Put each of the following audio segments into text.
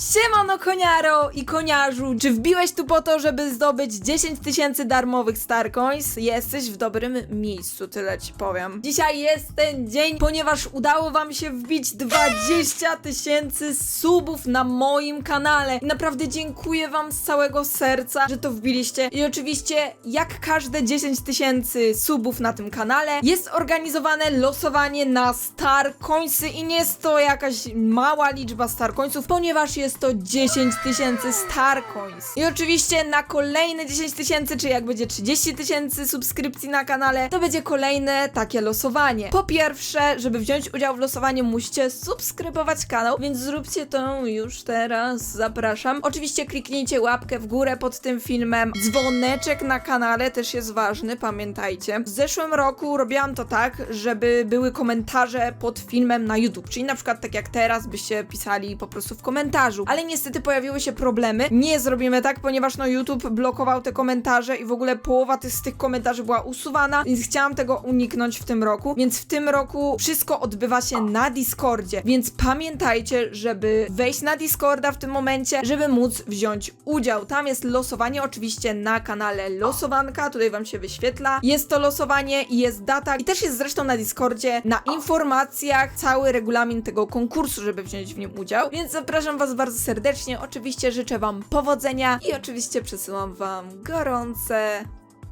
Siemano koniaro i koniarzu, czy wbiłeś tu po to, żeby zdobyć 10 tysięcy darmowych Star Coins? Jesteś w dobrym miejscu, tyle ci powiem. Dzisiaj jest ten dzień, ponieważ udało wam się wbić 20 tysięcy subów na moim kanale. I naprawdę dziękuję wam z całego serca, że to wbiliście. I oczywiście, jak każde 10 tysięcy subów na tym kanale, jest organizowane losowanie na Star Coinsy i nie jest to jakaś mała liczba Star Coinsów, ponieważ jest to 10 tysięcy Star Coins. I oczywiście na kolejne 10 tysięcy, czy jak będzie 30 tysięcy subskrypcji na kanale, to będzie kolejne takie losowanie. Po pierwsze, żeby wziąć udział w losowaniu, musicie subskrybować kanał, więc zróbcie to już teraz. Zapraszam. Oczywiście kliknijcie łapkę w górę pod tym filmem. Dzwoneczek na kanale też jest ważny, pamiętajcie. W zeszłym roku robiłam to tak, żeby były komentarze pod filmem na YouTube, czyli na przykład tak jak teraz byście pisali po prostu w komentarzu. Ale niestety pojawiły się problemy. Nie zrobimy tak, ponieważ no YouTube blokował te komentarze i w ogóle połowa tych, z tych komentarzy była usuwana, więc chciałam tego uniknąć w tym roku. Więc w tym roku wszystko odbywa się na Discordzie, więc pamiętajcie, żeby wejść na Discorda w tym momencie, żeby móc wziąć udział. Tam jest losowanie oczywiście na kanale Losowanka, tutaj wam się wyświetla. Jest to losowanie i jest data i też jest zresztą na Discordzie na informacjach cały regulamin tego konkursu, żeby wziąć w nim udział. Więc zapraszam was bardzo serdecznie. Oczywiście życzę wam powodzenia i oczywiście przesyłam wam gorące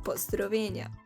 pozdrowienia.